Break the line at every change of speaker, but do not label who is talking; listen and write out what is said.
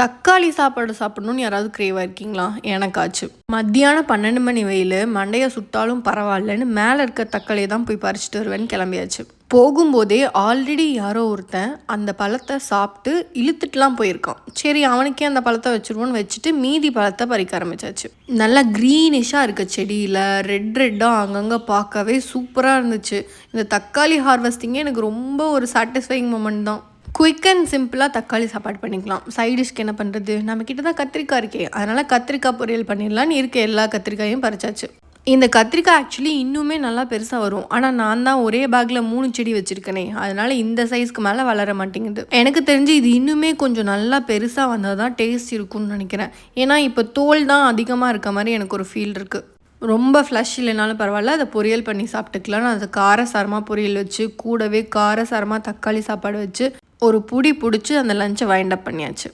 தக்காளி சாப்பாடு சாப்பிடணும்னு யாராவது கிரேவாக இருக்கீங்களா? எனக்காச்சு. மத்தியானம் பன்னெண்டு மணி வெயில் மண்டையை சுட்டாலும் பரவாயில்லன்னு மேலே இருக்க தக்காளியை தான் போய் பறிச்சுட்டு வருவேன்னு கிளம்பியாச்சு. போகும்போதே ஆல்ரெடி யாரோ ஒருத்தன் அந்த பழத்தை சாப்பிட்டு இழுத்துட்டுலாம் போயிருக்கான். சரி அவனுக்கே அந்த பழத்தை வச்சுருவோன்னு வச்சுட்டு மீதி பழத்தை பறிக்க ஆரம்பிச்சாச்சு. நல்லா க்ரீனிஷாக இருக்க செடியில் ரெட் ரெட்டாக அங்கங்கே பார்க்கவே சூப்பராக இருந்துச்சு. இந்த தக்காளி ஹார்வெஸ்டிங்கே எனக்கு ரொம்ப ஒரு சாட்டிஸ்ஃபைங் மூமெண்ட் தான். குயிக் அண்ட் சிம்பிளாக தக்காளி சாப்பாடு பண்ணிக்கலாம். சைடிஷ்க்கு என்ன பண்ணுறது நம்ம கிட்ட தான் கத்திரிக்காய் இருக்கே. அதனால் கத்திரிக்காய் பொரியல் பண்ணிடலான்னு இருக்க எல்லா கத்திரிக்காயும் பறிச்சாச்சு. இந்த கத்திரிக்காய் ஆக்சுவலி இன்னுமே நல்லா பெருசாக வரும். ஆனால் நான் தான் ஒரே பேக்கில் மூணு செடி வச்சுருக்கேனே. அதனால் இந்த சைஸ்க்கு மேலே வளர மாட்டேங்குது. எனக்கு தெரிஞ்சு இது இன்னுமே கொஞ்சம் நல்லா பெருசாக வந்தால் தான் டேஸ்ட் இருக்கும்னு நினைக்கிறேன். ஏன்னா இப்போ தோல் தான் அதிகமாக இருக்க மாதிரி எனக்கு ஒரு ஃபீல் இருக்குது ரொம்ப ஃப்ளஷ் இல்லைனாலும் பரவாயில்ல. அதை பொரியல் பண்ணி சாப்பிட்டுக்கலாம் நான் அதை காரசாரமாக பொரியல் வச்சு கூடவே காரசாரமாக தக்காளி சாப்பாடு வச்சு ஒரு புடி பிடிச்சி அந்த லஞ்சை வைண்ட் அப் பண்ணியாச்சு.